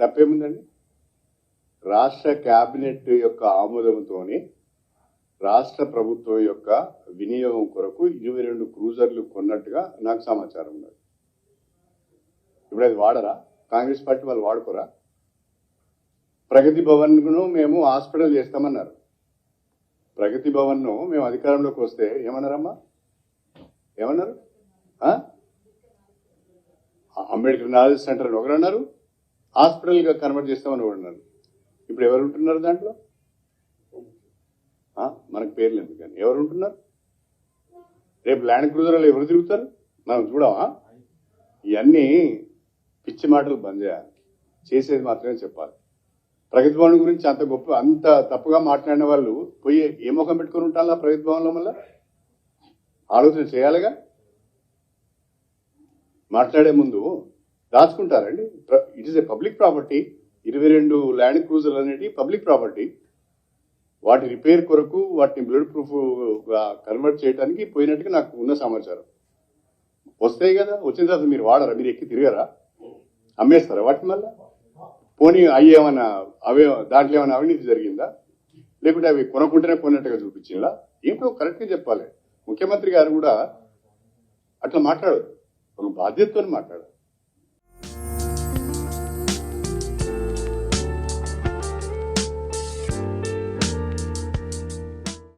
తప్పేముందండి? రాష్ట్ర క్యాబినెట్ యొక్క ఆమోదంతోనే రాష్ట్ర ప్రభుత్వం యొక్క వినియోగం కొరకు ఇరవై రెండు క్రూజర్లు కొన్నట్టుగా నాకు సమాచారం ఉన్నది. ఇప్పుడు అది వాడరా? కాంగ్రెస్ పార్టీ వాళ్ళు వాడుకోరా? ప్రగతి భవన్ను మేము హాస్పిటల్ చేస్తామన్నారు. ప్రగతి భవన్ను మేము అధికారంలోకి వస్తే ఏమన్నారమ్మా? ఏమన్నారు? అంబేద్కర్ నాలెడ్జ్ సెంటర్ ఒకరన్నారు. ఒకరు అన్నారు హాస్పిటల్గా కన్వర్ట్ చేస్తామని కూడా అన్నారు. ఇప్పుడు ఎవరు ఉంటున్నారు దాంట్లో? మనకు పేర్లు ఎందుకు కానీ. ఎవరు ఉంటున్నారు? రేపు ల్యాండ్ క్రూజర్లో ఎవరు తిరుగుతారు? మనం చూడమా ఇవన్నీ పిచ్చి మాటలు బంద్ చేయాలి. చేసేది మాత్రమే చెప్పాలి. ప్రగతి భవన్ గురించి అంత గొప్ప అంత తప్పుగా మాట్లాడిన వాళ్ళు పోయి ఏ ముఖం పెట్టుకుని ఉంటారా ప్రగతి భవన్లో మళ్ళా? ఆలోచన చేయాలిగా? మాట్లాడే ముందు దాచుకుంటారండి. It is a public property ఇరవై రెండు ల్యాండ్ క్రూజర్లు అనేవి పబ్లిక్ ప్రాపర్టీ వాటి రిపేర్ కొరకు వాటిని బ్లడ్ ప్రూఫ్ కన్వర్ట్ చేయడానికి పోయినట్టుగా నాకు ఉన్న సమాచారం వస్తాయి కదా వచ్చిన తర్వాత మీరు వాడరా? మీరు ఎక్కి తిరగరా? అమ్మేస్తారా వాటిని మళ్ళా? పోనీ అవి ఏమైనా అవే దాంట్లో ఏమైనా అవినీతి జరిగిందా? లేకుంటే అవి కొనకుంటేనే కొన్నట్టుగా చూపించిందా? ఏంటో కరెక్ట్గా చెప్పాలి. ముఖ్యమంత్రి గారు కూడా అట్లా మాట్లాడదు ఒక బాధ్యతతో మాట్లాడదు